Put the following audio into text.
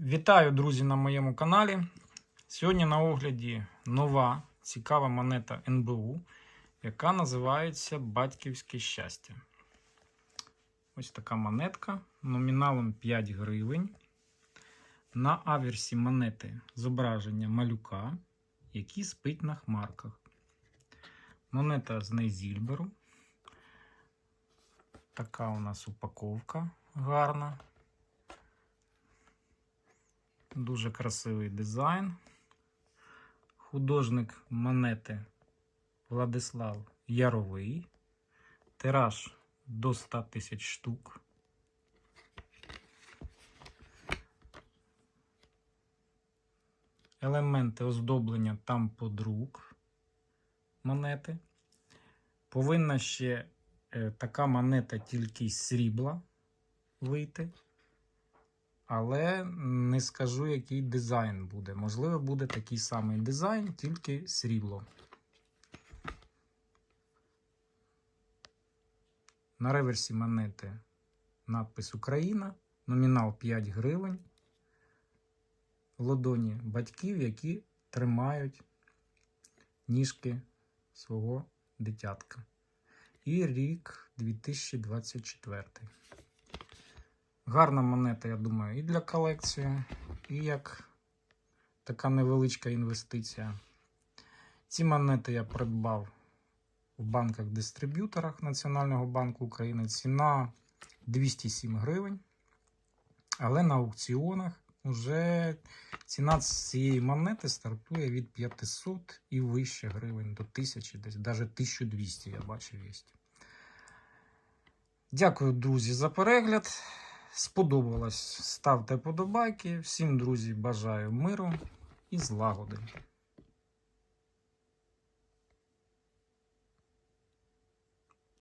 Вітаю, друзі, на моєму каналі. Сьогодні на огляді нова цікава монета НБУ, яка називається Батьківське щастя. Ось така монетка номіналом 5 гривень. На аверсі монети зображення малюка, який спить на хмарках. Монета з Нейзільберу. Така у нас упаковка гарна. Дуже красивий дизайн. Художник монети Владислав Яровий. Тираж до 100 тисяч штук. Елементи оздоблення там подрук монети. Повинна ще е, така монета тільки з срібла вийти. Але не скажу, який дизайн буде. Можливо, буде такий самий дизайн, тільки срібло. На реверсі монети надпис Україна, номінал 5 гривень. В ладоні батьків, які тримають ніжки свого дитятка. І рік 2024. Гарна монета, я думаю, і для колекції, і як така невеличка інвестиція. Ці монети я придбав в банках-дистриб'юторах Національного банку України. Ціна 207 гривень. Але на аукціонах вже ціна цієї монети стартує від 500 і вище гривень до 1000, десь навіть 1200, я бачив, є. Дякую, друзі, за перегляд. Сподобалось, ставте подобайки. Всім, друзі, бажаю миру і злагоди.